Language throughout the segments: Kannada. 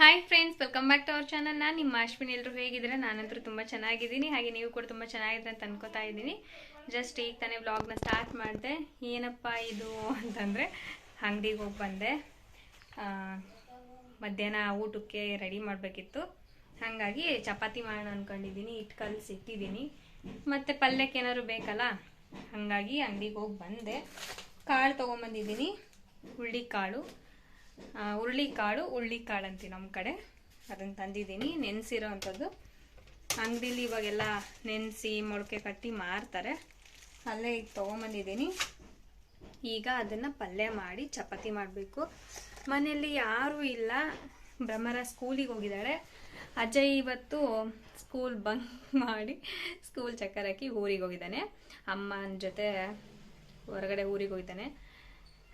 Hi friends welcome back to our channel ನಾನು ನಿಮ್ಮ ಅಶ್ವಿನಿ ಎಲ್ಲರೂ ಹೇಗಿದ್ದೀರಾ? ನಾನಂತರೂ ತುಂಬ ಚೆನ್ನಾಗಿದ್ದೀನಿ. ಹಾಗೆ ನೀವು ಕೂಡ ತುಂಬ ಚೆನ್ನಾಗಿದೆ ಅಂತ ಅನ್ಕೋತಾ ಇದ್ದೀನಿ. ಜಸ್ಟ್ ಈಗ ತಾನೇ ವ್ಲಾಗ್ನ ಸ್ಟಾರ್ಟ್ ಮಾಡಿದೆ. ಏನಪ್ಪ ಇದು ಅಂತಂದರೆ, ಅಂಗಡಿಗೆ ಹೋಗಿ ಬಂದೆ. ಮಧ್ಯಾಹ್ನ ಊಟಕ್ಕೆ ರೆಡಿ ಮಾಡಬೇಕಿತ್ತು. ಹಾಗಾಗಿ ಚಪಾತಿ ಮಾಡೋಣ ಅಂದ್ಕೊಂಡಿದ್ದೀನಿ ಹಿಟ್ಟು ಕಲಸಿ ಇಟ್ಟಿದ್ದೀನಿ. ಮತ್ತು ಪಲ್ಯಕ್ಕೆ ಏನಾದ್ರು ಬೇಕಲ್ಲ? ಹಾಗಾಗಿ ಅಂಗಡಿಗೆ ಹೋಗಿ ಬಂದೆ. ಕಾಳು ತೊಗೊಂಬಂದಿದ್ದೀನಿ. ಹುಳ್ಳಿ ಕಾಳು ಹುರುಳಿಕಾಳು ಹುಳ್ಳಿಕಾಳು ಅಂತೀವಿ ನಮ್ಮ ಕಡೆ. ಅದನ್ನು ತಂದಿದ್ದೀನಿ. ನೆನೆಸಿರೋ ಅಂಥದ್ದು ಅಂಗಡೀಲಿ ಇವಾಗೆಲ್ಲ ನೆನೆಸಿ ಮೊಳಕೆ ಕಟ್ಟಿ ಮಾರ್ತಾರೆ. ಅಲ್ಲೇ ಈಗ ತೊಗೊಂಬಂದಿದ್ದೀನಿ. ಈಗ ಅದನ್ನು ಪಲ್ಯ ಮಾಡಿ ಚಪಾತಿ ಮಾಡಬೇಕು. ಮನೆಯಲ್ಲಿ ಯಾರೂ ಇಲ್ಲ. ಬ್ರಹ್ಮರ ಸ್ಕೂಲಿಗೆ ಹೋಗಿದ್ದಾಳೆ. ಅಜಯ್ ಇವತ್ತು ಸ್ಕೂಲ್ ಬಂಕ್ ಮಾಡಿ ಸ್ಕೂಲ್ ಚಕ್ಕರ್ ಹಾಕಿ ಊರಿಗೆ ಹೋಗಿದ್ದಾನೆ. ಅಮ್ಮನ ಜೊತೆ ಹೊರಗಡೆ ಊರಿಗೆ ಹೋಗಿದ್ದಾನೆ.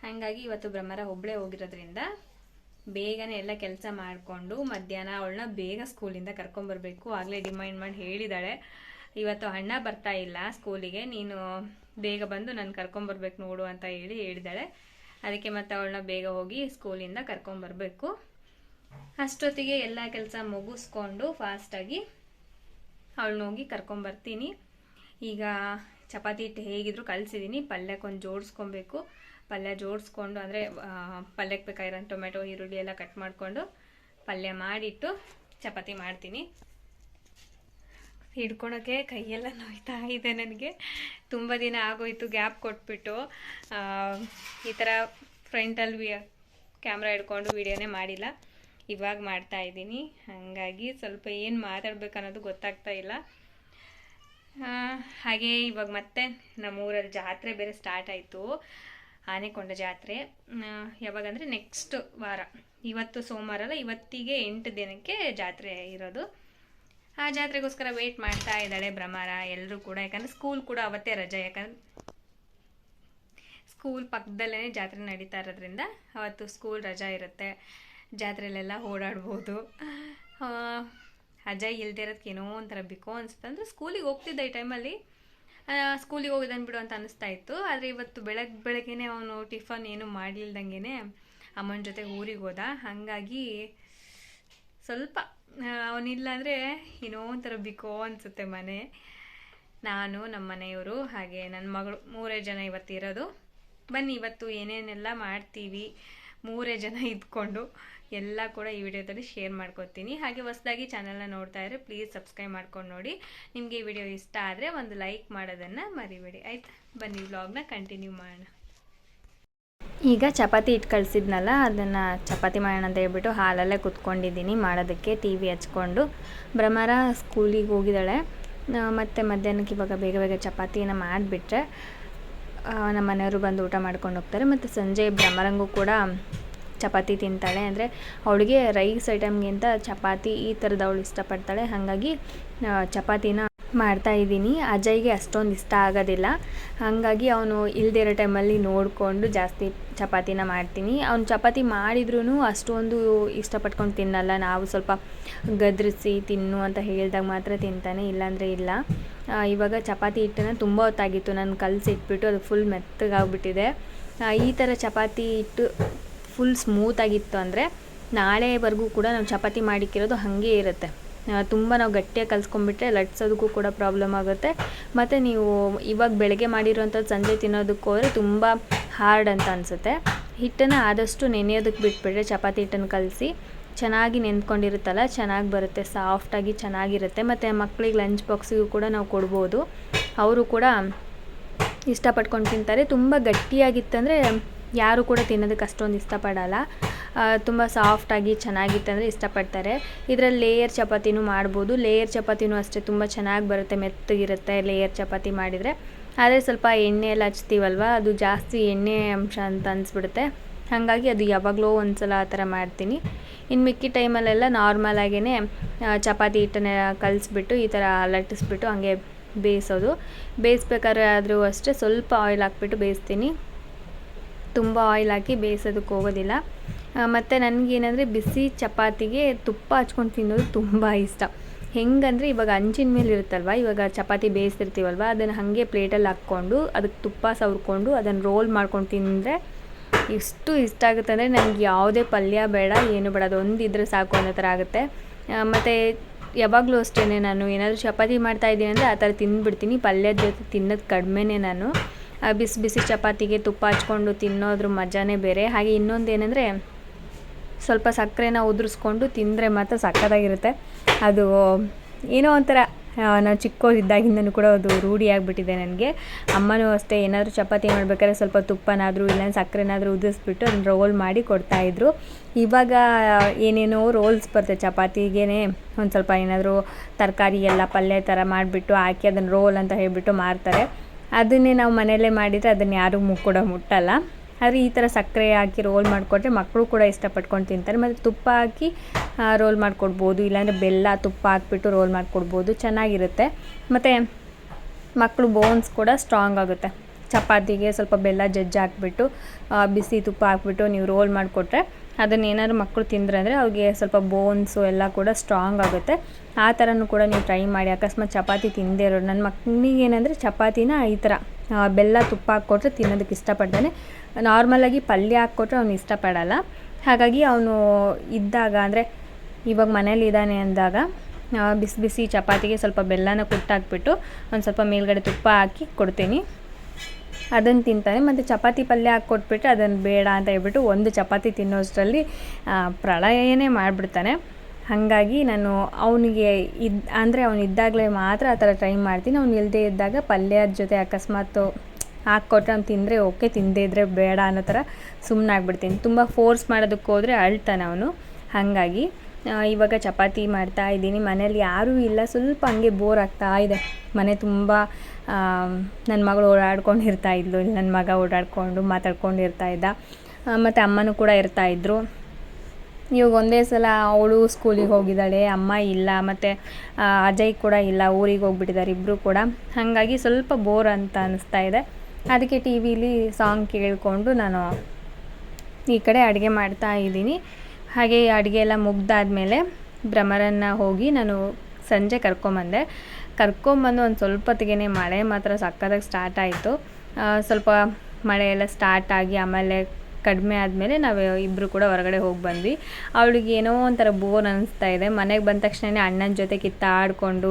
ಹಾಗಾಗಿ ಇವತ್ತು ಬ್ರಹ್ಮರ ಒಬ್ಬಳೇ ಹೋಗಿರೋದ್ರಿಂದ ಬೇಗನೆ ಎಲ್ಲ ಕೆಲಸ ಮಾಡಿಕೊಂಡು ಮಧ್ಯಾಹ್ನ ಅವಳನ್ನ ಬೇಗ ಸ್ಕೂಲಿಂದ ಕರ್ಕೊಂಬರ್ಬೇಕು ಆಗಲೇ ಡಿಮೈಂಡ್ ಮಾಡಿ ಹೇಳಿದಾಳೆ. ಇವತ್ತು ಅಣ್ಣ ಬರ್ತಾ ಇಲ್ಲ ಸ್ಕೂಲಿಗೆ. ನೀನು ಬೇಗ ಬಂದು ನಾನು ಕರ್ಕೊಂಬರ್ಬೇಕು ನೋಡು ಅಂತ ಹೇಳಿ ಹೇಳಿದಾಳೆ. ಅದಕ್ಕೆ ಮತ್ತೆ ಅವಳನ್ನ ಬೇಗ ಹೋಗಿ ಸ್ಕೂಲಿಂದ ಕರ್ಕೊಂಬರ್ಬೇಕು ಅಷ್ಟೊತ್ತಿಗೆ ಎಲ್ಲ ಕೆಲಸ ಮುಗಿಸ್ಕೊಂಡು ಫಾಸ್ಟಾಗಿ ಅವಳನ್ನ ಹೋಗಿ ಕರ್ಕೊಂಬರ್ತೀನಿ ಈಗ ಚಪಾತಿ ಹಿಟ್ಟು ಹೇಗಿದ್ರು ಕಲಿಸಿದ್ದೀನಿ ಪಲ್ಯಕ್ಕೊಂದು ಜೋಡಿಸ್ಕೊಬೇಕು. ಪಲ್ಯ ಜೋಡಿಸ್ಕೊಂಡು, ಅಂದರೆ ಪಲ್ಯಕ್ಕೆ ಬೇಕಾಗಿರೋ ಟೊಮೆಟೊ, ಈರುಳ್ಳಿ ಎಲ್ಲ ಕಟ್ ಮಾಡಿಕೊಂಡು ಪಲ್ಯ ಮಾಡಿಟ್ಟು ಚಪಾತಿ ಮಾಡ್ತೀನಿ. ಹಿಡ್ಕೊಳೋಕ್ಕೆ ಕೈಯೆಲ್ಲ ನೋಯ್ತಾ ಇದೆ ನನಗೆ. ತುಂಬ ದಿನ ಆಗೋಯ್ತು, ಗ್ಯಾಪ್ ಕೊಟ್ಬಿಟ್ಟು. ಈ ಥರ ಫ್ರಂಟಲ್ಲಿ ವಿ ಕ್ಯಾಮ್ರಾ ಹಿಡ್ಕೊಂಡು ವಿಡಿಯೋನೇ ಮಾಡಿಲ್ಲ. ಇವಾಗ ಮಾಡ್ತಾ ಇದ್ದೀನಿ. ಹಾಗಾಗಿ ಸ್ವಲ್ಪ ಏನು ಮಾತಾಡ್ಬೇಕು ಅನ್ನೋದು ಗೊತ್ತಾಗ್ತಾ ಇಲ್ಲ. ಹಾಗೆ ಇವಾಗ ಮತ್ತೆ ನಮ್ಮೂರಲ್ಲಿ ಜಾತ್ರೆ ಬೇರೆ ಸ್ಟಾರ್ಟ್ ಆಯಿತು. ಆನೆಕೊಂಡ ಜಾತ್ರೆ. ಯಾವಾಗಂದರೆ ನೆಕ್ಸ್ಟ್ ವಾರ. ಇವತ್ತು ಸೋಮವಾರ ಅಲ್ಲ, ಇವತ್ತಿಗೆ ಎಂಟು ದಿನಕ್ಕೆ ಜಾತ್ರೆ ಇರೋದು. ಆ ಜಾತ್ರೆಗೋಸ್ಕರ ವೆಯ್ಟ್ ಮಾಡ್ತಾ ಇದ್ದಾಳೆ ಭ್ರಮರ ಎಲ್ಲರೂ ಕೂಡ. ಯಾಕಂದರೆ ಸ್ಕೂಲ್ ಕೂಡ ಅವತ್ತೇ ರಜೆ. ಯಾಕಂದ್ರೆ ಸ್ಕೂಲ್ ಪಕ್ಕದಲ್ಲೇ ಜಾತ್ರೆ ನಡೀತಾ ಇರೋದ್ರಿಂದ ಅವತ್ತು ಸ್ಕೂಲ್ ರಜಾ ಇರುತ್ತೆ. ಜಾತ್ರೆಯಲ್ಲೆಲ್ಲ ಓಡಾಡ್ಬೋದು. ಅಜಯ್ ಇಲ್ದೇ ಇರೋದಕ್ಕೆ ಏನೋ ಒಂಥರ ಬಿಕೋ ಅನಿಸುತ್ತೆ. ಅಂದರೆ ಸ್ಕೂಲಿಗೆ ಹೋಗ್ತಿದ್ದ ಈ ಟೈಮಲ್ಲಿ ಸ್ಕೂಲಿಗೆ ಹೋಗಿದ್ದಾನೆ ಬಿಡು ಅಂತ ಅನಿಸ್ತಾ ಇತ್ತು. ಆದರೆ ಇವತ್ತು ಬೆಳಗ್ಗೆ ಬೆಳಗ್ಗೆನೆ ಅವನು ಟಿಫನ್ ಏನು ಮಾಡಿಲ್ದಂಗೆ ಅಮ್ಮನ ಜೊತೆ ಊರಿಗೆ ಹೋದ. ಹಾಗಾಗಿ ಸ್ವಲ್ಪ ಅವನಿಲ್ಲ ಅಂದರೆ ಏನೋ ಒಂಥರ ಬಿಕೋ ಅನಿಸುತ್ತೆ ಮನೆ. ನಾನು ನಮ್ಮ ಮನೆಯವರು, ಹಾಗೆ ನನ್ನ ಮಗಳು, ಮೂರೇ ಜನ ಇವತ್ತು ಇರೋದು ಬನ್ನಿ, ಇವತ್ತು ಏನೇನೆಲ್ಲ ಮಾಡ್ತೀವಿ? ಮೂರೇ ಜನ ಇದ್ಕೊಂಡು. ಎಲ್ಲ ಕೂಡ ಈ ವಿಡಿಯೋದಲ್ಲಿ ಶೇರ್ ಮಾಡ್ಕೊತೀನಿ. ಹಾಗೆ ಹೊಸದಾಗಿ ಚಾನಲ್ನ ನೋಡ್ತಾ ಇದ್ರೆ ಪ್ಲೀಸ್ ಸಬ್ಸ್ಕ್ರೈಬ್ ಮಾಡ್ಕೊಂಡು ನೋಡಿ. ನಿಮಗೆ ಈ ವಿಡಿಯೋ ಇಷ್ಟ ಆದರೆ ಒಂದು ಲೈಕ್ ಮಾಡೋದನ್ನು ಮರಿಬೇಡಿ. ಆಯ್ತು? ಬನ್ನಿ ವ್ಲಾಗ್ನ ಕಂಟಿನ್ಯೂ ಮಾಡೋಣ. ಈಗ ಚಪಾತಿ ಇಟ್ಟು ಕಳಿಸಿದ್ನಲ್ಲ, ಅದನ್ನು ಚಪಾತಿ ಮಾಡೋಣ ಅಂತ ಹೇಳ್ಬಿಟ್ಟು ಹಾಲಲ್ಲೇ ಕುತ್ಕೊಂಡಿದ್ದೀನಿ. ಮಾಡೋದಕ್ಕೆ ಟಿ ವಿ ಹಚ್ಕೊಂಡು. ಭ್ರಮರ ಸ್ಕೂಲಿಗೆ ಹೋಗಿದ್ದಾಳೆ. ಮತ್ತು ಮಧ್ಯಾಹ್ನಕ್ಕೆ ಇವಾಗ ಬೇಗ ಬೇಗ ಚಪಾತಿಯನ್ನು ಮಾಡಿಬಿಟ್ರೆ ನಮ್ಮ ಮನೆಯವರು ಬಂದು ಊಟ ಮಾಡ್ಕೊಂಡು ಹೋಗ್ತಾರೆ. ಮತ್ತು ಸಂಜೆ ಬ್ರಹ್ಮರಂಗು ಕೂಡ ಚಪಾತಿ ತಿಂತಾಳೆ ಅಂದರೆ ಅವಳಿಗೆ ರೈಸ್ ಐಟಮ್ಗಿಂತ ಚಪಾತಿ ಈ ಥರದ ಅವಳು ಇಷ್ಟಪಡ್ತಾಳೆ. ಹಾಗಾಗಿ ಚಪಾತಿನ ಮಾಡ್ತಾ ಇದ್ದೀನಿ. ಅಜಯ್ಗೆ ಅಷ್ಟೊಂದು ಇಷ್ಟ ಆಗೋದಿಲ್ಲ. ಹಾಗಾಗಿ ಅವನು ಇಲ್ದಿರೋ ಟೈಮಲ್ಲಿ ನೋಡಿಕೊಂಡು ಜಾಸ್ತಿ ಚಪಾತಿನ ಮಾಡ್ತೀನಿ. ಅವ್ನು ಚಪಾತಿ ಮಾಡಿದ್ರೂ ಅಷ್ಟೊಂದು ಇಷ್ಟಪಟ್ಕೊಂಡು ತಿನ್ನಲ್ಲ. ನಾವು ಸ್ವಲ್ಪ ಗದ್ರಿಸಿ ತಿನ್ನು ಅಂತ ಹೇಳಿದಾಗ ಮಾತ್ರ ತಿಂತಾನೆ, ಇಲ್ಲಾಂದರೆ ಇಲ್ಲ. ಇವಾಗ ಚಪಾತಿ ಹಿಟ್ಟನ್ನು ತುಂಬ ಹೊತ್ತಾಗಿತ್ತು. ನಾನು ಕಲಸಿ ಇಟ್ಬಿಟ್ಟು ಅದು ಫುಲ್ ಮೆತ್ತಗಾಗ್ಬಿಟ್ಟಿದೆ. ಈ ಥರ ಚಪಾತಿ ಹಿಟ್ಟು ಫುಲ್ ಸ್ಮೂತಾಗಿತ್ತು ಅಂದರೆ ನಾಳೆವರೆಗೂ ಕೂಡ ನಾವು ಚಪಾತಿ ಮಾಡಿಕ್ಕಿರೋದು ಹಾಗೆ ಇರುತ್ತೆ. ತುಂಬ ನಾವು ಗಟ್ಟಿಯಾಗಿ ಕಲಿಸ್ಕೊಂಡ್ಬಿಟ್ರೆ ಲಟ್ಸೋದಕ್ಕೂ ಕೂಡ ಪ್ರಾಬ್ಲಮ್ ಆಗುತ್ತೆ. ಮತ್ತು ನೀವು ಇವಾಗ ಬೆಳಗ್ಗೆ ಮಾಡಿರೋಂಥದ್ದು ಸಂಜೆ ತಿನ್ನೋದಕ್ಕೆ ಹೋದರೆ ತುಂಬ ಹಾರ್ಡ್ ಅಂತ ಅನಿಸುತ್ತೆ. ಹಿಟ್ಟನ್ನು ಆದಷ್ಟು ನೆನೆಯೋದಕ್ಕೆ ಬಿಟ್ಬಿಟ್ರೆ ಚಪಾತಿ ಹಿಟ್ಟನ್ನು ಕಲಸಿ ಚೆನ್ನಾಗಿ ನೆಂದ್ಕೊಂಡಿರುತ್ತಲ್ಲ ಚೆನ್ನಾಗಿ ಬರುತ್ತೆ ಸಾಫ್ಟಾಗಿ ಚೆನ್ನಾಗಿರುತ್ತೆ. ಮತ್ತು ಮಕ್ಕಳಿಗೆ ಲಂಚ್ ಬಾಕ್ಸಿಗೂ ಕೂಡ ನಾವು ಕೊಡ್ಬೋದು. ಅವರು ಕೂಡ ಇಷ್ಟಪಟ್ಕೊಂಡು ತಿಂತಾರೆ. ತುಂಬ ಗಟ್ಟಿಯಾಗಿತ್ತಂದರೆ ಯಾರು ಕೂಡ ತಿನ್ನೋದಕ್ಕೆ ಅಷ್ಟೊಂದು ಇಷ್ಟಪಡಲ್ಲ. ತುಂಬ ಸಾಫ್ಟಾಗಿ ಚೆನ್ನಾಗಿತ್ತಂದರೆ ಇಷ್ಟಪಡ್ತಾರೆ. ಇದರಲ್ಲಿ ಲೇಯರ್ ಚಪಾತಿನೂ ಮಾಡ್ಬೋದು. ಲೇಯರ್ ಚಪಾತಿನೂ ಅಷ್ಟೇ ತುಂಬ ಚೆನ್ನಾಗಿ ಬರುತ್ತೆ, ಮೆತ್ತಗಿರುತ್ತೆ ಲೇಯರ್ ಚಪಾತಿ ಮಾಡಿದರೆ. ಆದರೆ ಸ್ವಲ್ಪ ಎಣ್ಣೆ ಎಲ್ಲ ಹಚ್ತೀವಲ್ವ? ಅದು ಜಾಸ್ತಿ ಎಣ್ಣೆ ಅಂಶ ಅಂತ ಅನಿಸ್ಬಿಡುತ್ತೆ. ಹಾಗಾಗಿ ಅದು ಯಾವಾಗಲೂ ಒಂದು ಸಲ ಆ ಥರ ಮಾಡ್ತೀನಿ. ಇನ್ನು ಮಿಕ್ಕಿ ಟೈಮಲ್ಲೆಲ್ಲ ನಾರ್ಮಲಾಗೇ ಚಪಾತಿ ಹಿಟ್ಟನ್ನ ಕಲಿಸ್ಬಿಟ್ಟು ಈ ಥರ ಲಟ್ಟಿಸ್ಬಿಟ್ಟು ಹಾಗೆ ಬೇಯಿಸೋದು. ಬೇಯಿಸ್ಬೇಕಾದ್ರೆ ಆದರೂ ಅಷ್ಟೇ ಸ್ವಲ್ಪ ಆಯಿಲ್ ಹಾಕ್ಬಿಟ್ಟು ಬೇಯಿಸ್ತೀನಿ. ತುಂಬ ಆಯಿಲ್ ಹಾಕಿ ಬೇಯಿಸೋದಕ್ಕೆ ಹೋಗೋದಿಲ್ಲ. ಮತ್ತು ನನಗೇನಂದರೆ ಬಿಸಿ ಚಪಾತಿಗೆ ತುಪ್ಪ ಹಚ್ಕೊಂಡು ತಿನ್ನೋದು ತುಂಬ ಇಷ್ಟ. ಹೆಂಗಂದರೆ ಇವಾಗ ಅಂಚಿನ ಮೇಲೆ ಇರುತ್ತಲ್ವ, ಇವಾಗ ಚಪಾತಿ ಬೇಯಿಸ್ತಿರ್ತೀವಲ್ವ, ಅದನ್ನು ಹಾಗೆ ಪ್ಲೇಟಲ್ಲಿ ಹಾಕ್ಕೊಂಡು ಅದಕ್ಕೆ ತುಪ್ಪ ಸವರ್ಕೊಂಡು ಅದನ್ನು ರೋಲ್ ಮಾಡ್ಕೊಂಡು ತಿಂದರೆ ಎಷ್ಟು ಇಷ್ಟ ಆಗುತ್ತೆ ಅಂದರೆ ನನಗೆ ಯಾವುದೇ ಪಲ್ಯ ಬೇಡ, ಏನು ಬೇಡ, ಅದೊಂದು ಇದ್ರೆ ಸಾಕು ಅನ್ನೋ ಥರ ಆಗುತ್ತೆ. ಮತ್ತು ಯಾವಾಗಲೂ ಅಷ್ಟೇ ನಾನು ಏನಾದರೂ ಚಪಾತಿ ಮಾಡ್ತಾಯಿದ್ದೀನಿ ಅಂದರೆ ಆ ಥರ ತಿಂದುಬಿಡ್ತೀನಿ. ಪಲ್ಯದ ಜೊತೆ ತಿನ್ನೋದು ಕಡಿಮೆನೇ ನಾನು. ಬಿಸಿ ಬಿಸಿ ಚಪಾತಿಗೆ ತುಪ್ಪ ಹಚ್ಕೊಂಡು ತಿನ್ನೋದ್ರ ಮಜಾನೇ ಬೇರೆ. ಹಾಗೆ ಇನ್ನೊಂದು ಏನಂದರೆ ಸ್ವಲ್ಪ ಸಕ್ಕರೆನ ಉದುರಿಸ್ಕೊಂಡು ತಿಂದರೆ ಮಾತ್ರ ಸಕ್ಕತ್ತಾಗಿರುತ್ತೆ. ಅದು ಏನೋ ಒಂಥರ ನಾನು ನಾವು ಚಿಕ್ಕವರಿದ್ದಾಗಿಂದನೂ ಕೂಡ ಅದು ರೂಢಿಯಾಗಿಬಿಟ್ಟಿದೆ ನನಗೆ. ಅಮ್ಮನೂ ಅಷ್ಟೇ ಏನಾದರೂ ಚಪಾತಿ ಮಾಡ್ಬೇಕಾದ್ರೆ ಸ್ವಲ್ಪ ತುಪ್ಪನಾದರೂ ಇಲ್ಲ ಸಕ್ಕರೆನಾದರೂ ಉದಿಸ್ಬಿಟ್ಟು ಅದನ್ನ ರೋಲ್ ಮಾಡಿ ಕೊಡ್ತಾಯಿದ್ರು ಇವಾಗ ಏನೇನೋ ರೋಲ್ಸ್ ಬರುತ್ತೆ. ಚಪಾತಿಗೇ ಒಂದು ಸ್ವಲ್ಪ ಏನಾದರೂ ತರಕಾರಿ, ಎಲ್ಲ ಪಲ್ಯ ಥರ ಮಾಡಿಬಿಟ್ಟು ಹಾಕಿ ಅದನ್ನು ರೋಲ್ ಅಂತ ಹೇಳಿಬಿಟ್ಟು ಮಾರ್ತಾರೆ. ಅದನ್ನೇ ನಾವು ಮನೆಯಲ್ಲೇ ಮಾಡಿದರೆ ಅದನ್ನು ಯಾರೂ ಕೂಡ ಮುಟ್ಟಲ್ಲ. ಆದರೆ ಈ ಥರ ಸಕ್ಕರೆ ಹಾಕಿ ರೋಲ್ ಮಾಡಿಕೊಟ್ರೆ ಮಕ್ಕಳು ಕೂಡ ಇಷ್ಟಪಟ್ಕೊಂಡು ತಿಂತಾರೆ. ಮತ್ತು ತುಪ್ಪ ಹಾಕಿ ರೋಲ್ ಮಾಡಿಕೊಡ್ಬೋದು. ಇಲ್ಲಾಂದರೆ ಬೆಲ್ಲ, ತುಪ್ಪ ಹಾಕ್ಬಿಟ್ಟು ರೋಲ್ ಮಾಡಿಕೊಡ್ಬೋದು. ಚೆನ್ನಾಗಿರುತ್ತೆ. ಮತ್ತು ಮಕ್ಕಳು ಬೋನ್ಸ್ ಕೂಡ ಸ್ಟ್ರಾಂಗ್ ಆಗುತ್ತೆ. ಚಪಾತಿಗೆ ಸ್ವಲ್ಪ ಬೆಲ್ಲ ಜಜ್ಜಿ ಹಾಕ್ಬಿಟ್ಟು ಬಿಸಿ ತುಪ್ಪ ಹಾಕ್ಬಿಟ್ಟು ನೀವು ರೋಲ್ ಮಾಡಿಕೊಟ್ರೆ ಅದನ್ನೇನಾದ್ರು ಮಕ್ಕಳು ತಿಂದರೆ ಅಂದರೆ ಅವ್ರಿಗೆ ಸ್ವಲ್ಪ ಬೋನ್ಸು ಎಲ್ಲ ಕೂಡ ಸ್ಟ್ರಾಂಗ್ ಆಗುತ್ತೆ. ಆ ಥರನೂ ಕೂಡ ನೀವು ಟ್ರೈ ಮಾಡಿ. ಅಕಸ್ಮಾತ್ ಚಪಾತಿ ತಿಂದೇ ಇರೋರು ನನ್ನ ಮಕ್ಕಳಿಗೆ ಏನಂದರೆ ಚಪಾತಿನ ಈ ಥರ ಬೆಲ್ಲ ತುಪ್ಪ ಹಾಕ್ಕೊಟ್ರೆ ತಿನ್ನೋದಕ್ಕೆ ಇಷ್ಟಪಡ್ತಾನೆ. ನಾರ್ಮಲಾಗಿ ಪಲ್ಯ ಹಾಕ್ಕೊಟ್ರೆ ಅವನು ಇಷ್ಟಪಡಲ್ಲ. ಹಾಗಾಗಿ ಅವನು ಇದ್ದಾಗ ಅಂದರೆ ಇವಾಗ ಮನೇಲಿ ಇದ್ದಾನೆ ಅಂದಾಗ ಬಿಸಿ ಬಿಸಿ ಚಪಾತಿಗೆ ಸ್ವಲ್ಪ ಬೆಲ್ಲನ ಕುಟ್ಟಾಕ್ಬಿಟ್ಟು ಒಂದು ಸ್ವಲ್ಪ ಮೇಲ್ಗಡೆ ತುಪ್ಪ ಹಾಕಿ ಕೊಡ್ತೀನಿ. ಅದನ್ನು ತಿಂತಾನೆ. ಮತ್ತು ಚಪಾತಿ ಪಲ್ಯ ಹಾಕಿ ಕೊಟ್ಬಿಟ್ಟು ಅದನ್ನು ಬೇಡ ಅಂತ ಹೇಳ್ಬಿಟ್ಟು ಒಂದು ಚಪಾತಿ ತಿನ್ನೋಷ್ಟರಲ್ಲಿ ಪ್ರಳಯನೇ ಮಾಡಿಬಿಡ್ತಾನೆ. ಹಾಗಾಗಿ ನಾನು ಅವನಿಗೆ ಇದ್, ಅಂದರೆ ಅವನು ಇದ್ದಾಗಲೇ ಮಾತ್ರ ಆ ಥರ ಟ್ರೈ ಮಾಡ್ತೀನಿ. ಅವ್ನು ಇಲ್ಲದೇ ಇದ್ದಾಗ ಪಲ್ಯದ ಜೊತೆ ಅಕಸ್ಮಾತು ಹಾಕ್ಕೊಟ್ರೆ ಅವ್ನು ತಿಂದರೆ ಓಕೆ, ತಿಂದೇ ಇದ್ದರೆ ಬೇಡ ಅನ್ನೋ ಥರ ಸುಮ್ಮನಾಗ್ಬಿಡ್ತೀನಿ ತುಂಬ ಫೋರ್ಸ್ ಮಾಡೋದಕ್ಕೆ ಹೋದರೆ ಅಳ್ತಾನೆ ಅವನು. ಹಾಗಾಗಿ ಇವಾಗ ಚಪಾತಿ ಮಾಡ್ತಾ ಇದ್ದೀನಿ. ಮನೇಲಿ ಯಾರೂ ಇಲ್ಲ. ಸ್ವಲ್ಪ ಹಂಗೆ ಬೋರ್ ಆಗ್ತಾ ಇದೆ. ಮನೆ ತುಂಬ ನನ್ನ ಮಗಳು ಓಡಾಡ್ಕೊಂಡು ಇರ್ತಾಯಿದ್ಲು ಇಲ್ಲಿ ನನ್ನ ಮಗ ಓಡಾಡ್ಕೊಂಡು ಮಾತಾಡ್ಕೊಂಡು ಇರ್ತಾಯಿದ್ದ ಮತ್ತು ಅಮ್ಮನೂ ಕೂಡ ಇರ್ತಾ ಇದ್ದರು ಇವಾಗ ಒಂದೇ ಸಲ ಅವಳು ಸ್ಕೂಲಿಗೆ ಹೋಗಿದ್ದಾಳೆ. ಅಮ್ಮ ಇಲ್ಲ. ಮತ್ತು ಅಜಯ್ ಕೂಡ ಇಲ್ಲ. ಊರಿಗೆ ಹೋಗ್ಬಿಟ್ಟಿದ್ದಾರೆ ಇಬ್ಬರು ಕೂಡ. ಹಾಗಾಗಿ ಸ್ವಲ್ಪ ಬೋರ್ ಅಂತ ಅನಿಸ್ತಾ ಇದೆ. ಅದಕ್ಕೆ ಟಿ ವಿಲಿ ಸಾಂಗ್ ಕೇಳಿಕೊಂಡು ನಾನು ಈ ಕಡೆ ಅಡುಗೆ ಮಾಡ್ತಾ ಇದ್ದೀನಿ. ಹಾಗೆ ಅಡುಗೆ ಎಲ್ಲ ಮುಗ್ದಾದ್ಮೇಲೆ ಭ್ರಮರನ್ನ ಹೋಗಿ ನಾನು ಸಂಜೆ ಕರ್ಕೊಂಬಂದೆ. ಕರ್ಕೊಂಬಂದು ಒಂದು ಸ್ವಲ್ಪ ಹೊತ್ತಿಗೆ ಮಳೆ ಮಾತ್ರ ಸಕ್ಕತ್ತಾಗಿ ಸ್ಟಾರ್ಟ್ ಆಯಿತು. ಸ್ವಲ್ಪ ಮಳೆ ಎಲ್ಲ ಸ್ಟಾರ್ಟ್ ಆಗಿ ಆಮೇಲೆ ಕಡಿಮೆ ಆದಮೇಲೆ ನಾವು ಇಬ್ಬರು ಕೂಡ ಹೊರಗಡೆ ಹೋಗಿ ಬಂದ್ವಿ. ಅವಳಿಗೆ ಏನೋ ಒಂಥರ ಬೋರ್ ಅನ್ನಿಸ್ತಾ ಇದೆ. ಮನೆಗೆ ಬಂದ ತಕ್ಷಣನೇ ಅಣ್ಣನ ಜೊತೆ ಕಿತ್ತಾಡಿಕೊಂಡು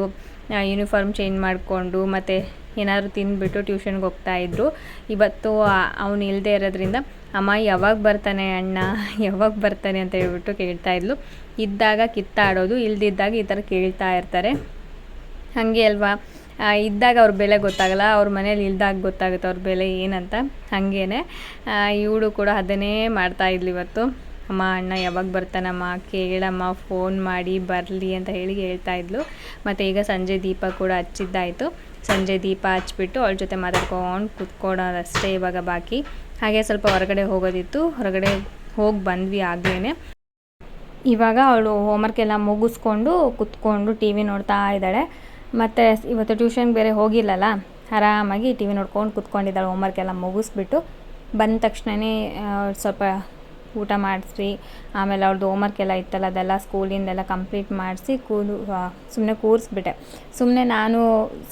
ಯೂನಿಫಾರ್ಮ್ ಚೇಂಜ್ ಮಾಡಿಕೊಂಡು ಮತ್ತು ಏನಾದರೂ ತಿಂದುಬಿಟ್ಟು ಟ್ಯೂಷನ್ಗೆ ಹೋಗ್ತಾ ಇದ್ರು. ಇವತ್ತು ಅವನು ಇಲ್ಲದೆ ಇರೋದ್ರಿಂದ ಅಮ್ಮ ಯಾವಾಗ ಬರ್ತಾನೆ ಅಣ್ಣ, ಯಾವಾಗ ಬರ್ತಾನೆ ಅಂತ ಹೇಳ್ಬಿಟ್ಟು ಕೇಳ್ತಾ ಇದ್ಲು. ಇದ್ದಾಗ ಕಿತ್ತಾಡೋದು, ಇಲ್ದಿದ್ದಾಗ ಈ ಥರ ಕೇಳ್ತಾ ಇರ್ತಾರೆ. ಹಾಗೆ ಅಲ್ವಾ? ಇದ್ದಾಗ ಅವ್ರ ಬೆಲೆ ಗೊತ್ತಾಗಲ್ಲ, ಅವ್ರ ಮನೇಲಿ ಇಲ್ದಾಗ ಗೊತ್ತಾಗುತ್ತೆ ಅವ್ರ ಬೆಲೆ ಏನಂತ. ಹಾಗೇ ಇವಳು ಕೂಡ ಅದನ್ನೇ ಮಾಡ್ತಾ ಇದ್ಲು ಇವತ್ತು. ಅಮ್ಮ, ಅಣ್ಣ ಯಾವಾಗ ಬರ್ತಾನಮ್ಮ? ಕೇಳಮ್ಮ, ಫೋನ್ ಮಾಡಿ, ಬರಲಿ ಅಂತ ಹೇಳಿ ಹೇಳ್ತಾ ಇದ್ಲು. ಮತ್ತು ಈಗ ಸಂಜೆ ದೀಪ ಕೂಡ ಹಚ್ಚಿದ್ದಾಯಿತು. ಸಂಜೆ ದೀಪ ಹಚ್ಬಿಟ್ಟು ಅವಳ ಜೊತೆ ಮಾತಾಡ್ಕೊಂಡು ಕುತ್ಕೊಳ್ಳೋದಷ್ಟೇ ಇವಾಗ ಬಾಕಿ. ಹಾಗೆ ಸ್ವಲ್ಪ ಹೊರಗಡೆ ಹೋಗೋದಿತ್ತು. ಹೊರಗಡೆ ಹೋಗಿ ಬಂದ್ವಿ ಆಗ್ಲೇ ಇವಾಗ ಅವಳು ಹೋಮ್ವರ್ಕ್ ಎಲ್ಲ ಮುಗಿಸ್ಕೊಂಡು ಕುತ್ಕೊಂಡು ಟಿ ವಿ ನೋಡ್ತಾ ಇದ್ದಾಳೆ. ಮತ್ತು ಇವತ್ತು ಟ್ಯೂಷನ್ ಬೇರೆ ಹೋಗಿಲ್ಲಲ್ಲ, ಆರಾಮಾಗಿ ಟಿ ವಿ ನೋಡ್ಕೊಂಡು ಕುತ್ಕೊಂಡಿದ್ದಾಳೆ ಹೋಮ್ವರ್ಕ್ ಎಲ್ಲ ಮುಗಿಸ್ಬಿಟ್ಟು. ಬಂದ ತಕ್ಷಣವೇ ಸ್ವಲ್ಪ ಊಟ ಮಾಡಿಸ್ರಿ, ಆಮೇಲೆ ಅವ್ರದ್ದು ಹೋಮ್ವರ್ಕ್ ಎಲ್ಲ ಇತ್ತಲ್ಲ ಅದೆಲ್ಲ ಸ್ಕೂಲಿಂದೆಲ್ಲ ಕಂಪ್ಲೀಟ್ ಮಾಡಿಸಿ ಕೂದು ಸುಮ್ಮನೆ ಕೂರಿಸ್ಬಿಟ್ಟೆ. ಸುಮ್ಮನೆ ನಾನು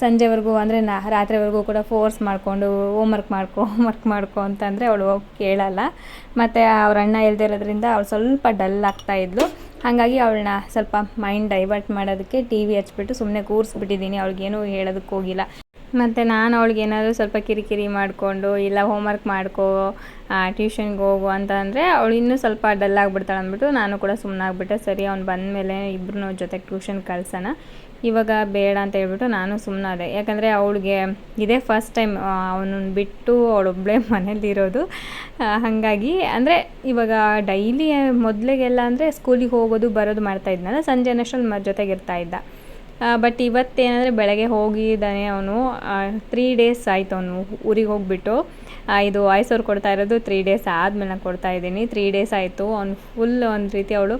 ಸಂಜೆವರೆಗೂ ಅಂದರೆ ನಾ, ರಾತ್ರಿವರೆಗೂ ಕೂಡ ಫೋರ್ಸ್ ಮಾಡಿಕೊಂಡು ಹೋಮ್ವರ್ಕ್ ಮಾಡ್ಕೊ ಹೋಮ್ವರ್ಕ್ ಮಾಡ್ಕೊ ಅಂತಂದರೆ ಅವಳು ಕೇಳಲ್ಲ. ಮತ್ತು ಅವ್ರ ಅಣ್ಣ ಇರೋದ್ರಿಂದ ಅವಳು ಸ್ವಲ್ಪ ಡಲ್ ಆಗ್ತಾ ಇದ್ಲು. ಹಾಗಾಗಿ ಅವಳನ್ನ ಸ್ವಲ್ಪ ಮೈಂಡ್ ಡೈವರ್ಟ್ ಮಾಡೋದಕ್ಕೆ ಟಿ ವಿ ಹಚ್ಬಿಟ್ಟು ಸುಮ್ಮನೆ ಕೂರಿಸ್ಬಿಟ್ಟಿದ್ದೀನಿ, ಅವ್ಳಿಗೇನು ಹೇಳೋದಕ್ಕೆ ಹೋಗಿಲ್ಲ. ಮತ್ತು ನಾನು ಅವಳಿಗೆ ಏನಾದರೂ ಸ್ವಲ್ಪ ಕಿರಿಕಿರಿ ಮಾಡಿಕೊಂಡು ಇಲ್ಲ ಹೋಮ್ವರ್ಕ್ ಮಾಡ್ಕೋ ಟ್ಯೂಷನ್ಗೆ ಹೋಗು ಅಂತ ಅಂದರೆ ಅವಳು ಇನ್ನೂ ಸ್ವಲ್ಪ ಡಲ್ ಆಗಿಬಿಡ್ತಾಳೆ ಅಂದ್ಬಿಟ್ಟು ನಾನು ಕೂಡ ಸುಮ್ಮನಾಗ್ಬಿಟ್ಟೆ ಸರಿ, ಅವ್ನು ಬಂದಮೇಲೆ ಇಬ್ಬರು ಜೊತೆಗೆ ಟ್ಯೂಷನ್ ಕಳ್ಸೋಣ. ಇವಾಗ ಬೇಡ ಅಂತ ಹೇಳ್ಬಿಟ್ಟು ನಾನು ಸುಮ್ಮನಾದೆ ಯಾಕಂದರೆ ಅವಳಿಗೆ ಇದೇ ಫಸ್ಟ್ ಟೈಮ್ ಅವನನ್ನು ಬಿಟ್ಟು ಅವಳೊಬ್ಬಳೇ ಮನೇಲಿರೋದು ಹಾಗಾಗಿ ಅಂದರೆ ಇವಾಗ ಡೈಲಿ ಮೊದಲಿಗೆಲ್ಲ ಅಂದರೆ ಸ್ಕೂಲಿಗೆ ಹೋಗೋದು, ಬರೋದು ಮಾಡ್ತಾ ಇದ್ನಲ್ಲ, ಸಂಜೆ ನಷ್ಟು ಮ, ಜೊತೆಗಿರ್ತಾ ಇದ್ದ. ಬಟ್ ಇವತ್ತೇನಂದರೆ ಬೆಳಗ್ಗೆ ಹೋಗಿದ್ದಾನೆ ಅವನು. ತ್ರೀ ಡೇಸ್ ಆಯಿತು ಅವನು ಊರಿಗೆ ಹೋಗ್ಬಿಟ್ಟು. ಇದು ಇದು ವಾಯ್ಸವ್ರು ಕೊಡ್ತಾ ಇರೋದು ತ್ರೀ ಡೇಸ್ ಆದಮೇಲೆ ನಾನು ಕೊಡ್ತಾ ಇದ್ದೀನಿ. ತ್ರೀ ಡೇಸ್ ಆಯಿತು. ಅವ್ನು ಫುಲ್ ಒಂದು ರೀತಿ ಅವಳು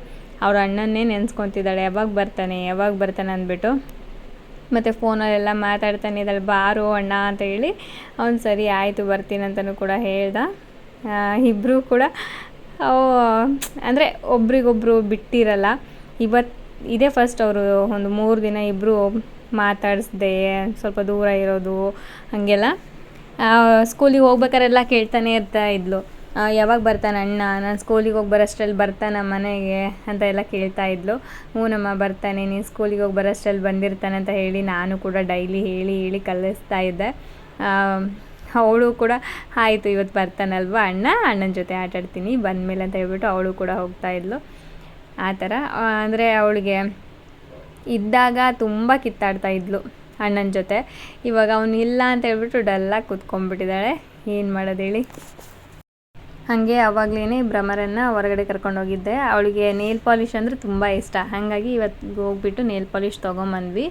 ಅವ್ರ ಅಣ್ಣನ್ನೇ ನೆನೆಸ್ಕೊತಿದ್ದಾಳೆ. ಯಾವಾಗ ಬರ್ತಾನೆ ಯಾವಾಗ ಬರ್ತಾನೆ ಅಂದ್ಬಿಟ್ಟು. ಮತ್ತು ಫೋನಲ್ಲೆಲ್ಲ ಮಾತಾಡ್ತಾನೆ ಇದ್ದಾಳೆ. ಬಾರು ಅಣ್ಣ ಅಂತ ಹೇಳಿ ಅವ್ನು ಸರಿ ಆಯಿತು, ಬರ್ತೀನಿ ಅಂತಲೂ ಕೂಡ ಹೇಳ್ದ. ಇಬ್ಬರೂ ಕೂಡ ಅಂದರೆ ಒಬ್ರಿಗೊಬ್ರು ಬಿಟ್ಟಿರಲ್ಲ. ಇವತ್ತು ಇದೇ ಫಸ್ಟ್ ಅವರು ಒಂದು ಮೂರು ದಿನ ಇಬ್ಬರು ಮಾತಾಡಿಸ್ದೆ, ಸ್ವಲ್ಪ ದೂರ ಇರೋದು, ಹಾಗೆಲ್ಲ. ಸ್ಕೂಲಿಗೆ ಹೋಗ್ಬೇಕಾರೆಲ್ಲ ಕೇಳ್ತಾನೆ ಇರ್ತಾ ಇದ್ಲು. ಯಾವಾಗ ಬರ್ತಾನೆ ಅಣ್ಣ? ನಾನು ಸ್ಕೂಲಿಗೆ ಹೋಗಿ ಬರೋಷ್ಟ್ರಲ್ಲಿ ಬರ್ತಾನೆ ಮನೆಗೆ ಅಂತ ಎಲ್ಲ ಕೇಳ್ತಾ ಇದ್ಲು. ಹ್ಞೂನಮ್ಮ ಬರ್ತಾನೆ, ನೀನು ಸ್ಕೂಲಿಗೆ ಹೋಗಿ ಬರೋಷ್ಟ್ರಲ್ಲಿ ಬಂದಿರ್ತಾನೆ ಅಂತ ಹೇಳಿ ನಾನು ಕೂಡ ಡೈಲಿ ಹೇಳಿ ಹೇಳಿ ಕಲಿಸ್ತಾ ಇದ್ದೆ. ಅವಳು ಕೂಡ, ಆಯಿತು ಇವತ್ತು ಬರ್ತಾನಲ್ವ ಅಣ್ಣ? ಅಣ್ಣನ ಜೊತೆ ಆಟಾಡ್ತೀನಿ ಬಂದ ಬಂದಮೇಲೆ ಅಂತ ಹೇಳ್ಬಿಟ್ಟು ಅವಳು ಕೂಡ ಹೋಗ್ತಾ ಇದ್ಲು. ಆ ಥರ. ಅಂದರೆ ಅವಳಿಗೆ ಇದ್ದಾಗ ತುಂಬ ಕಿತ್ತಾಡ್ತಾ ಇದ್ಲು ಅಣ್ಣನ ಜೊತೆ. ಇವಾಗ ಅವನು ಇಲ್ಲ ಅಂತ ಹೇಳ್ಬಿಟ್ಟು ಡಲ್ಲಾಗಿ ಕೂತ್ಕೊಂಡ್ಬಿಟ್ಟಿದ್ದಾಳೆ. ಏನು ಮಾಡೋದು ಹೇಳಿ? ಹಾಗೆ ಅವಾಗಲೇ ಭ್ರಮರನ್ನು ಹೊರಗಡೆ ಕರ್ಕೊಂಡೋಗಿದ್ದೆ. ಅವಳಿಗೆ ನೇಲ್ ಪಾಲಿಷ್ ಅಂದರೆ ತುಂಬ ಇಷ್ಟ. ಹಾಗಾಗಿ ಇವತ್ತು ಹೋಗ್ಬಿಟ್ಟು ನೇಲ್ ಪಾಲಿಷ್ ತೊಗೊಂಬಂದ್ವಿ.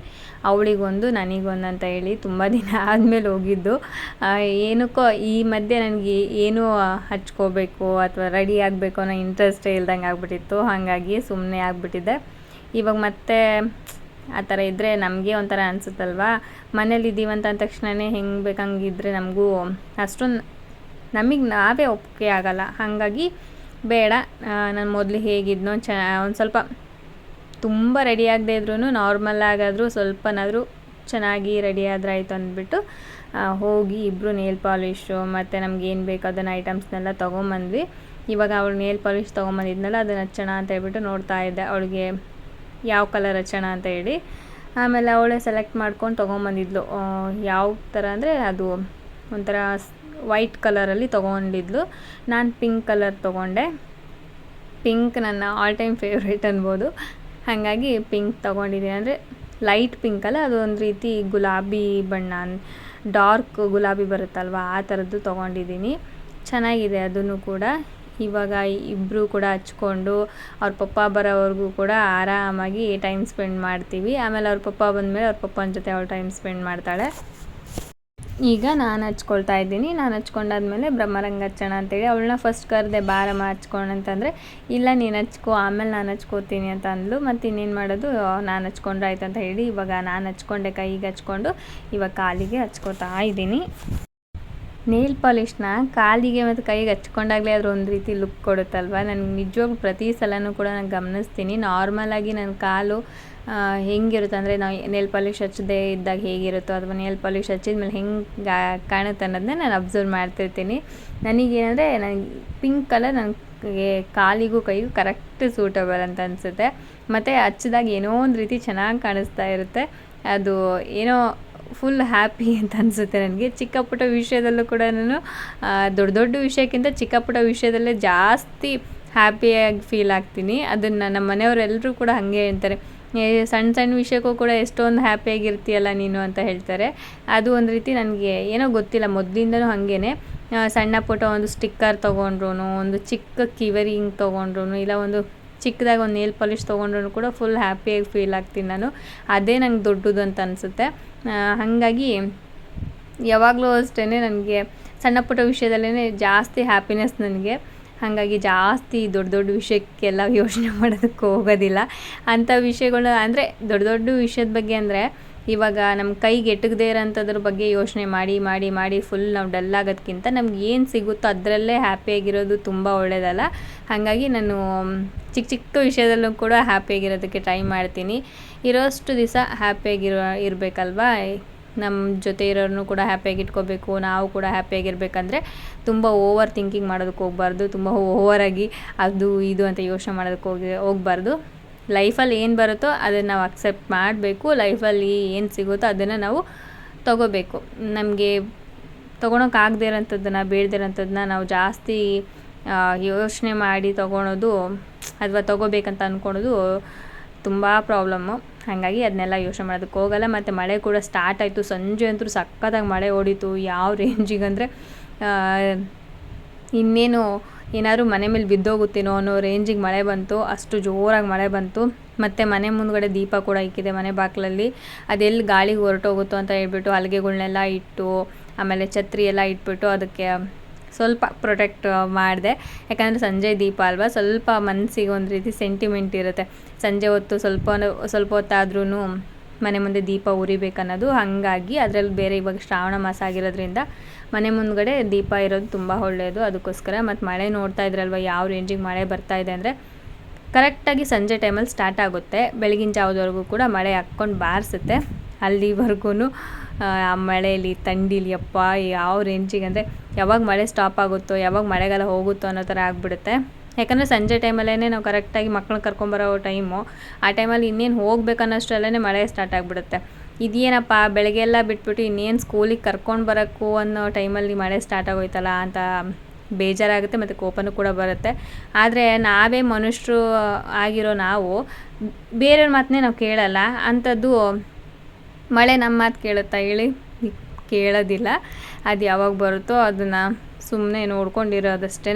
ಅವಳಿಗೊಂದು, ನನಗೊಂದು ಅಂತ ಹೇಳಿ ತುಂಬ ದಿನ ಆದಮೇಲೆ ಹೋಗಿದ್ದು. ಏನಕ್ಕೋ ಈ ಮಧ್ಯೆ ನನಗೆ ಏನು ಹಚ್ಕೋಬೇಕು ಅಥವಾ ರೆಡಿ ಆಗಬೇಕು ಅನ್ನೋ ಇಂಟ್ರೆಸ್ಟೇ ಇಲ್ದಂಗೆ ಆಗ್ಬಿಟ್ಟಿತ್ತು. ಹಾಗಾಗಿ ಸುಮ್ಮನೆ ಆಗಿಬಿಟ್ಟಿದ್ದೆ. ಇವಾಗ ಮತ್ತೆ ಆ ಥರ ಇದ್ದರೆ ನಮಗೆ ಒಂಥರ ಅನಿಸುತ್ತಲ್ವಾ? ಮನೇಲಿ ಇದ್ದೀವಂತ ಅಂದ ತಕ್ಷಣವೇ ಹೆಂಗೆ ಬೇಕಂಗಿದ್ರೆ ನಮಗೂ ಅಷ್ಟೊಂದು ನಮಗೆ ನಾವೇ ಒಪ್ಪಿಗೆ ಆಗಲ್ಲ. ಹಾಗಾಗಿ ಬೇಡ. ನಾನು ಮೊದಲು ಹೇಗಿದ್ನೋ ಚ, ಒಂದು ಸ್ವಲ್ಪ ತುಂಬ ರೆಡಿ ಆಗದೆ ಇದ್ರೂ ನಾರ್ಮಲ್ ಆಗಾದರೂ ಸ್ವಲ್ಪನಾದರೂ ಚೆನ್ನಾಗಿ ರೆಡಿ ಆದ್ರೆ ಆಯಿತು ಅಂದ್ಬಿಟ್ಟು ಹೋಗಿ ಇಬ್ಬರು ನೇಲ್ ಪಾಲಿಶು ಮತ್ತು ನಮ್ಗೆ ಏನು ಬೇಕು ಅದನ್ನು ಐಟಮ್ಸ್ನೆಲ್ಲ ತೊಗೊಂಬಂದ್ವಿ. ಇವಾಗ ಅವಳು ನೇಲ್ ಪಾಲಿಶ್ ತೊಗೊಂಬಂದಿದ್ನಲ್ಲ, ಅದನ್ನು ಹಚ್ಚೋಣ ಅಂತ ಹೇಳ್ಬಿಟ್ಟು ನೋಡ್ತಾ ಇದ್ದೆ. ಅವಳಿಗೆ ಯಾವ ಕಲರ್ ಹಚ್ಚೋಣ ಅಂತ ಹೇಳಿ. ಆಮೇಲೆ ಅವಳೇ ಸೆಲೆಕ್ಟ್ ಮಾಡ್ಕೊಂಡು ತೊಗೊಂಬಂದಿದ್ಲು. ಯಾವ ಥರ ಅಂದರೆ ಅದು ಒಂಥರ ವೈಟ್ ಕಲರಲ್ಲಿ ತೊಗೊಂಡಿದ್ಲು. ನಾನು ಪಿಂಕ್ ಕಲರ್ ತೊಗೊಂಡೆ. ಪಿಂಕ್ ನನ್ನ ಆಲ್ ಟೈಮ್ ಫೇವ್ರೇಟ್ ಅನ್ಬೋದು. ಹಾಗಾಗಿ ಪಿಂಕ್ ತೊಗೊಂಡಿದ್ದೀನಿ ಅಂದರೆ ಲೈಟ್ ಪಿಂಕ್ ಅಲ್ಲ, ಅದು ಒಂದು ರೀತಿ ಗುಲಾಬಿ ಬಣ್ಣ ಡಾರ್ಕ್ ಗುಲಾಬಿ ಬರುತ್ತಲ್ವ, ಆ ಥರದ್ದು ತೊಗೊಂಡಿದ್ದೀನಿ. ಚೆನ್ನಾಗಿದೆ ಅದನ್ನು ಕೂಡ. ಇವಾಗ ಇಬ್ಬರು ಕೂಡ ಹಚ್ಕೊಂಡು, ಅವ್ರ ಪಪ್ಪ ಬರೋವರೆಗೂ ಕೂಡ ಆರಾಮಾಗಿ ಟೈಮ್ ಸ್ಪೆಂಡ್ ಮಾಡ್ತೀವಿ. ಆಮೇಲೆ ಅವ್ರ ಪಪ್ಪ ಬಂದಮೇಲೆ ಅವ್ರ ಪಪ್ಪನ ಜೊತೆ ಅವಳು ಟೈಮ್ ಸ್ಪೆಂಡ್ ಮಾಡ್ತಾಳೆ. ಈಗ ನಾನು ಹಚ್ಕೊಳ್ತಾ ಇದ್ದೀನಿ. ನಾನು ಹಚ್ಕೊಂಡಾದ್ಮೇಲೆ ಬ್ರಹ್ಮರಂಗ ಹಚ್ಚೋಣ ಅಂತೇಳಿ ಅವಳನ್ನ ಫಸ್ಟ್ ಕರೆದೆ ಬಾರಮ್ಮ ಹಚ್ಕೊಂಡು ಅಂತಂದರೆ, ಇಲ್ಲ ನೀನು ಹಚ್ಕೊ, ಆಮೇಲೆ ನಾನು ಹಚ್ಕೋತೀನಿ ಅಂತ ಅಂದ್ಲು. ಮತ್ತು ಇನ್ನೇನು ಮಾಡೋದು? ನಾನು ಹಚ್ಕೊಂಡ್ರೆ ಅಂತ ಹೇಳಿ ಇವಾಗ ನಾನು ಹಚ್ಕೊಂಡೆ ಕೈಗೆ ಹಚ್ಕೊಂಡು ಇವಾಗ ಕಾಲಿಗೆ ಹಚ್ಕೋತಾ ಇದ್ದೀನಿ. ನೇಲ್ ಪಾಲಿಷ್ನ ಕಾಲಿಗೆ ಮತ್ತು ಕೈಗೆ ಹಚ್ಕೊಂಡಾಗಲೇ ಅದ್ರ ಒಂದು ರೀತಿ ಲುಕ್ ಕೊಡುತ್ತಲ್ವ? ನನಗೆ ನಿಜವಾಗ್ಲೂ ಪ್ರತಿ ಸಲವೂ ಕೂಡ ನಾನು ಗಮನಿಸ್ತೀನಿ. ನಾರ್ಮಲಾಗಿ ನನ್ನ ಕಾಲು ಹೆಂಗಿರುತ್ತೆ ಅಂದರೆ ನಾವು ನೇಲ್ ಪಾಲಿಶ್ ಹಚ್ಚದೇ ಇದ್ದಾಗ ಹೇಗಿರುತ್ತೋ ಅಥವಾ ನೇಲ್ ಪಾಲಿಶ್ ಹಚ್ಚಿದ್ಮೇಲೆ ಹೆಂಗೆ ಕಾಣುತ್ತೆ ಅನ್ನೋದನ್ನ ನಾನು ಅಬ್ಸರ್ವ್ ಮಾಡ್ತಿರ್ತೀನಿ. ನನಗೇನಂದರೆ ನನಗೆ ಪಿಂಕ್ ಕಲರ್ ನನಗೆ ಕಾಲಿಗೂ ಕೈಗೂ ಕರೆಕ್ಟ್ ಸೂಟಬಲ್ ಅಂತ ಅನಿಸುತ್ತೆ. ಮತ್ತು ಹಚ್ಚಿದಾಗ ಏನೋ ಒಂದು ರೀತಿ ಚೆನ್ನಾಗಿ ಕಾಣಿಸ್ತಾ ಇರುತ್ತೆ. ಅದು ಏನೋ ಫುಲ್ ಹ್ಯಾಪಿ ಅಂತ ಅನಿಸುತ್ತೆ ನನಗೆ. ಚಿಕ್ಕ ಪುಟ್ಟ ವಿಷಯದಲ್ಲೂ ಕೂಡ ನಾನು ದೊಡ್ಡ ದೊಡ್ಡ ವಿಷಯಕ್ಕಿಂತ ಚಿಕ್ಕ ಪುಟ್ಟ ವಿಷಯದಲ್ಲೇ ಜಾಸ್ತಿ ಹ್ಯಾಪಿಯಾಗಿ ಫೀಲ್ ಆಗ್ತೀನಿ. ಅದನ್ನು ನಮ್ಮ ಮನೆಯವರೆಲ್ಲರೂ ಕೂಡ ಹಾಗೆ ಹೇಳ್ತಾರೆ. ಸಣ್ಣ ಸಣ್ಣ ವಿಷಯಕ್ಕೂ ಕೂಡ ಎಷ್ಟೊಂದು ಹ್ಯಾಪಿಯಾಗಿರ್ತೀಯಲ್ಲ ನೀನು ಅಂತ ಹೇಳ್ತಾರೆ. ಅದು ಒಂದು ರೀತಿ ನನಗೆ ಏನೋ ಗೊತ್ತಿಲ್ಲ, ಮೊದಲಿಂದನೂ ಹಾಗೇ ಸಣ್ಣ ಪುಟ್ಟ ಒಂದು ಸ್ಟಿಕ್ಕರ್ ತೊಗೊಂಡ್ರು ಒಂದು ಚಿಕ್ಕ ಕಿವರಿಂಗ್ ತೊಗೊಂಡ್ರು ಇಲ್ಲ ಒಂದು ಚಿಕ್ಕದಾಗಿ ಒಂದು ನೇಲ್ ಪಾಲಿಷ್ ತೊಗೊಂಡ್ರು ಕೂಡ ಫುಲ್ ಹ್ಯಾಪಿಯಾಗಿ ಫೀಲ್ ಆಗ್ತೀನಿ ನಾನು. ಅದೇ ನಂಗೆ ದೊಡ್ಡದು ಅಂತ ಅನಿಸುತ್ತೆ. ಹಾಗಾಗಿ ಯಾವಾಗಲೂ ಅಷ್ಟೇ ನನಗೆ ಸಣ್ಣ ಪುಟ್ಟ ವಿಷಯದಲ್ಲೇ ಜಾಸ್ತಿ ಹ್ಯಾಪಿನೆಸ್ ನನಗೆ. ಹಾಗಾಗಿ ಜಾಸ್ತಿ ದೊಡ್ಡ ದೊಡ್ಡ ವಿಷಯಕ್ಕೆಲ್ಲ ಯೋಚನೆ ಮಾಡೋದಕ್ಕೆ ಹೋಗೋದಿಲ್ಲ. ಅಂಥ ವಿಷಯಗಳು ಅಂದರೆ ದೊಡ್ಡ ದೊಡ್ಡ ವಿಷಯದ ಬಗ್ಗೆ ಅಂದರೆ ಇವಾಗ ನಮ್ಮ ಕೈಗೆ ಎಟಕದೇ ಇರೋಂಥದ್ರ ಬಗ್ಗೆ ಯೋಚನೆ ಮಾಡಿ ಮಾಡಿ ಮಾಡಿ ಫುಲ್ ನಾವು ಡಲ್ ಆಗೋದ್ಕಿಂತ ನಮ್ಗೆ ಏನು ಸಿಗುತ್ತೋ ಅದರಲ್ಲೇ ಹ್ಯಾಪಿಯಾಗಿರೋದು ತುಂಬ ಒಳ್ಳೆಯದಲ್ಲ ಹಾಗಾಗಿ ನಾನು ಚಿಕ್ಕ ಚಿಕ್ಕ ವಿಷಯದಲ್ಲೂ ಕೂಡ ಹ್ಯಾಪಿಯಾಗಿರೋದಕ್ಕೆ ಟ್ರೈ ಮಾಡ್ತೀನಿ. ಇರೋಷ್ಟು ದಿವಸ ಹ್ಯಾಪಿಯಾಗಿರೋ ಇರಬೇಕಲ್ವಾ? ನಮ್ಮ ಜೊತೆ ಇರೋರನ್ನು ಕೂಡ ಹ್ಯಾಪಿಯಾಗಿ ಇಟ್ಕೋಬೇಕು, ನಾವು ಕೂಡ ಹ್ಯಾಪಿಯಾಗಿರ್ಬೇಕಂದ್ರೆ ತುಂಬ ಓವರ್ ಥಿಂಕಿಂಗ್ ಮಾಡೋದಕ್ಕೆ ಹೋಗ್ಬಾರ್ದು, ತುಂಬ ಓವರಾಗಿ ಅದು, ಇದು ಅಂತ ಯೋಚನೆ ಮಾಡೋದಕ್ಕೆ ಹೋಗಿ, ಹೋಗ್ಬಾರ್ದು. ಲೈಫಲ್ಲಿ ಏನು ಬರುತ್ತೋ ಅದನ್ನು ನಾವು ಅಕ್ಸೆಪ್ಟ್ ಮಾಡಬೇಕು. ಲೈಫಲ್ಲಿ ಏನು ಸಿಗುತ್ತೋ ಅದನ್ನು ನಾವು ತಗೋಬೇಕು. ನಮಗೆ ತೊಗೊಳೋಕ್ಕಾಗದೇ ಇರೋಂಥದ್ದನ್ನು, ಬೇಡದೇ ಇರೋಂಥದ್ದನ್ನ ನಾವು ಜಾಸ್ತಿ ಯೋಚನೆ ಮಾಡಿ ತೊಗೊಳೋದು ಅಥವಾ ತೊಗೋಬೇಕಂತ ಅಂದ್ಕೊಳೋದು ತುಂಬ ಪ್ರಾಬ್ಲಮ್ಮು ಹಾಗಾಗಿ ಅದನ್ನೆಲ್ಲ ಯೋಚನೆ ಮಾಡೋದಕ್ಕೆ ಹೋಗಲ್ಲ. ಮತ್ತು ಮಳೆ ಕೂಡ ಸ್ಟಾರ್ಟ್ ಆಯಿತು. ಸಂಜೆ ಅಂತೂ ಸಖತ್ತಾಗಿ ಮಳೆ ಹೊಡಿತು ಯಾವ ರೇಂಜಿಗೆ ಅಂದರೆ ಇನ್ನೇನು ಏನಾದರೂ ಮನೆ ಮೇಲೆ ಬಿದ್ದೋಗುತ್ತೇನೋ ಅನ್ನೋ ರೇಂಜಿಗೆ ಮಳೆ ಬಂತು, ಅಷ್ಟು ಜೋರಾಗಿ ಮಳೆ ಬಂತು. ಮತ್ತು ಮನೆ ಮುಂದ್ಗಡೆ ದೀಪ ಕೂಡ ಇಕ್ಕಿದೆ ಮನೆ ಬಾಗಿಲಲ್ಲಿ. ಅದೆಲ್ಲಿ ಗಾಳಿಗೆ ಹೊರಟೋಗುತ್ತೋ ಅಂತ ಹೇಳ್ಬಿಟ್ಟು ಹಲಗೆಗಳ್ನೆಲ್ಲ ಇಟ್ಟು, ಆಮೇಲೆ ಛತ್ರಿ ಎಲ್ಲ ಇಟ್ಬಿಟ್ಟು ಅದಕ್ಕೆ ಸ್ವಲ್ಪ ಪ್ರೊಟೆಕ್ಟ್ ಮಾಡಿದೆ. ಯಾಕಂದರೆ ಸಂಜೆ ದೀಪ ಅಲ್ವಾ, ಸ್ವಲ್ಪ ಮನಸ್ಸಿಗೆ ಒಂದು ರೀತಿ ಸೆಂಟಿಮೆಂಟ್ ಇರುತ್ತೆ. ಸಂಜೆ ಹೊತ್ತು ಸ್ವಲ್ಪ ಸ್ವಲ್ಪ ಹೊತ್ತಾದ್ರೂ ಮನೆ ಮುಂದೆ ದೀಪ ಉರಿಬೇಕನ್ನೋದು ಹಾಗಾಗಿ ಅದರಲ್ಲಿ ಬೇರೆ ಇವಾಗ ಶ್ರಾವಣ ಮಾಸ ಆಗಿರೋದ್ರಿಂದ ಮನೆ ಮುಂದ್ಗಡೆ ದೀಪ ಇರೋದು ತುಂಬ ಒಳ್ಳೆಯದು ಅದಕ್ಕೋಸ್ಕರ ಮತ್ತು ಮಳೆ ನೋಡ್ತಾ ಇದ್ರಲ್ವ, ಯಾವ ರೇಂಜಿಗೆ ಮಳೆ ಬರ್ತಾ ಇದೆ ಅಂದರೆ ಕರೆಕ್ಟಾಗಿ ಸಂಜೆ ಟೈಮಲ್ಲಿ ಸ್ಟಾರ್ಟ್ ಆಗುತ್ತೆ. ಬೆಳಗಿನ ಜಾವದವರೆಗೂ ಕೂಡ ಮಳೆ ಹಾಕ್ಕೊಂಡು ಬಾರಿಸುತ್ತೆ. ಅಲ್ಲಿವರೆಗೂ ಆ ಮಳೆಯಲ್ಲಿ ತಂಡಿಲಿ ಅಪ್ಪ ಯಾವ ರೇಂಜಿಗೆ ಅಂದರೆ ಯಾವಾಗ ಮಳೆ ಸ್ಟಾಪ್ ಆಗುತ್ತೋ, ಯಾವಾಗ ಮಳೆಗಾಲ ಹೋಗುತ್ತೋ ಅನ್ನೋ ಥರ ಆಗಿಬಿಡುತ್ತೆ. ಯಾಕಂದರೆ ಸಂಜೆ ಟೈಮಲ್ಲೇ ನಾವು ಕರೆಕ್ಟಾಗಿ ಮಕ್ಕಳನ್ನ ಕರ್ಕೊಂಬರೋ ಟೈಮು. ಆ ಟೈಮಲ್ಲಿ ಇನ್ನೇನು ಹೋಗ್ಬೇಕನ್ನೋಷ್ಟರಲ್ಲೇ ಮಳೆ ಸ್ಟಾರ್ಟ್ ಆಗಿಬಿಡುತ್ತೆ. ಇದೇನಪ್ಪ ಬೆಳಗ್ಗೆ ಎಲ್ಲ ಬಿಟ್ಬಿಟ್ಟು ಇನ್ನೇನು ಸ್ಕೂಲಿಗೆ ಕರ್ಕೊಂಡು ಬರೋಕ್ಕೂ ಅನ್ನೋ ಟೈಮಲ್ಲಿ ಮಳೆ ಸ್ಟಾರ್ಟ್ ಆಗೋಯ್ತಲ್ಲ ಅಂತ ಬೇಜಾರಾಗುತ್ತೆ ಮತ್ತು ಕೋಪನೂ ಕೂಡ ಬರುತ್ತೆ. ಆದರೆ ನಾವೇ ಮನುಷ್ಯರು ಆಗಿರೋ ನಾವು, ಬೇರೆಯವ್ರ ಮಾತನ್ನೇ ನಾವು ಕೇಳಲ್ಲ. ಅಂಥದ್ದು ಮಳೆ ನಮ್ಮ ಮಾತು ಕೇಳುತ್ತಾ ಹೇಳಿ? ಕೇಳೋದಿಲ್ಲ. ಅದು ಯಾವಾಗ ಬರುತ್ತೋ ಅದನ್ನು ಸುಮ್ಮನೆ ನೋಡ್ಕೊಂಡಿರೋದಷ್ಟೇ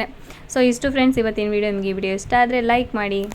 ಸೊ ಇಷ್ಟು ಫ್ರೆಂಡ್ಸ್ ಇವತ್ತಿನ ವೀಡಿಯೋ ನಿಮಗೆ ವಿಡಿಯೋ ಇಷ್ಟ ಆದರೆ ಲೈಕ್ ಮಾಡಿ.